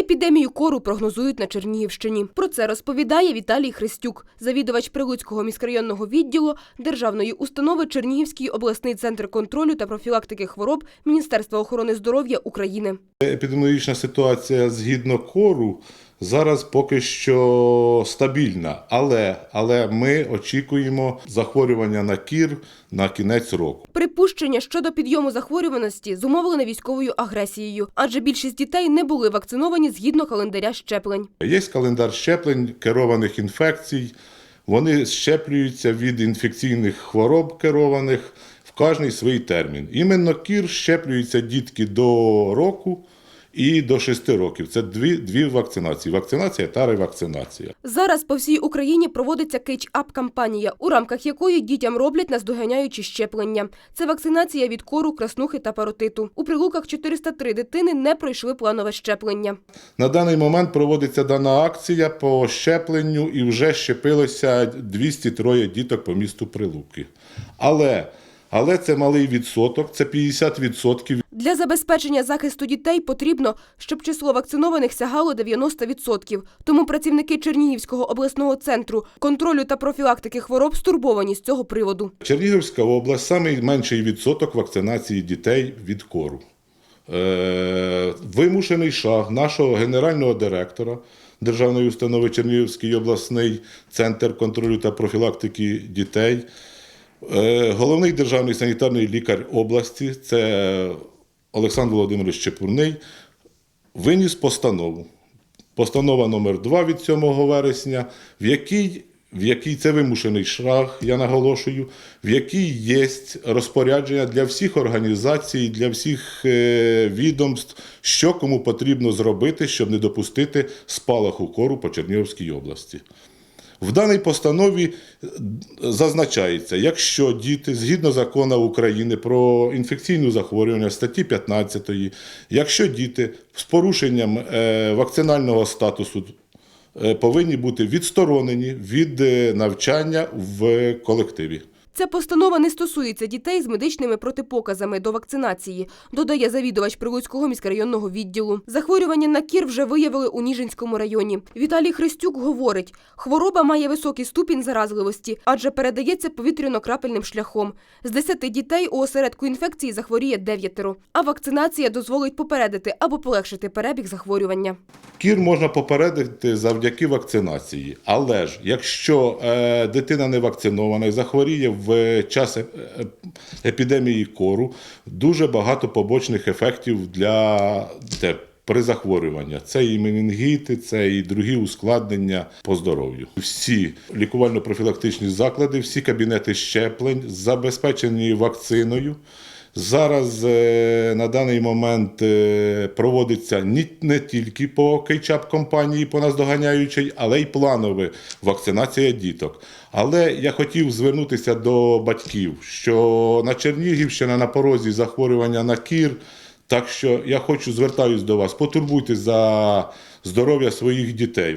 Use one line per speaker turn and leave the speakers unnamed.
Епідемію кору прогнозують на Чернігівщині. Про це розповідає Віталій Христюк, завідувач Прилуцького міськрайонного відділу державної установи Чернігівський обласний центр контролю та профілактики хвороб Міністерства охорони здоров'я України.
Епідеміологічна ситуація згідно кору зараз поки що стабільна, але, але ми очікуємо захворювання на кір на кінець року.
Припущення щодо підйому захворюваності зумовлене військовою агресією, адже більшість дітей не були вакциновані згідно календаря щеплень.
Є календар щеплень керованих інфекцій. Вони щеплюються від інфекційних хвороб керованих в кожний свій термін. Іменно кір щеплюються дітки до року і до 6 років. Це дві, дві вакцинації: вакцинація та ревакцинація.
Зараз по всій Україні проводиться кейч-ап кампанія, у рамках якої дітям роблять наздоганяючі щеплення. Це вакцинація від кору, краснухи та паротиту. У прилуках 403 дитини не пройшли планове щеплення.
На даний момент проводиться дана акція по щепленню і вже щепилося 203 діток по місту Прилуки. Але, але це малий відсоток, це 50%.
Для забезпечення захисту дітей потрібно, щоб число вакцинованих сягало 90%. Тому працівники Чернігівського обласного центру контролю та профілактики хвороб стурбовані з цього приводу.
Чернігівська область найменший відсоток вакцинації дітей від кору. Е, вимушений шаг нашого генерального директора Державної установи Чернігівський обласний центр контролю та профілактики дітей. Е, головний державний санітарний лікар області, це Олександр Володимирович Чепурний, виніс постанову. Постанова номер 2 від 7 вересня, в якій, в якій це вимушений шаг, я наголошую, в якій є розпорядження для всіх організацій, для всіх е, відомств, що кому потрібно зробити, щоб не допустити спалаху кору по Чернігівській області. В даній постанові е, зазначається, якщо діти згідно закону України про інфекційне захворювання статті 15, якщо діти з порушенням е, вакцинального статусу е, повинні бути відсторонені від навчання в колективі.
Ця постанова не стосується дітей з медичними протипоказами до вакцинації, додає завідувач Прилуцького міськрайонного відділу. Захворювання на кір вже виявили у Ніжинському районі. Віталій Христюк говорить, хвороба має високий ступінь заразливості, адже передається повітряно-крапельним шляхом. З 10 дітей у осередку інфекції захворіє дев'ятеро. А вакцинація дозволить попередити або полегшити перебіг захворювання.
Кір можна попередити завдяки вакцинації. Але ж якщо е, дитина не вакцинована і захворіє в час е- е- епідемії кору, дуже багато побочних ефектів для те, при захворювання Це і менінгіти, це і другі ускладнення по здоров'ю. Всі лікувально-профілактичні заклади, всі кабінети щеплень забезпечені вакциною. Зараз е, на даний момент е, проводиться не тільки по кейчап компанії, по наздоганяючій, але й планове вакцинація діток. Але я хотів звернутися до батьків, що на Чернігівщина на порозі захворювання на кір. Так що я хочу звертаюсь до вас, потурбуйтесь за здоров'я своїх дітей.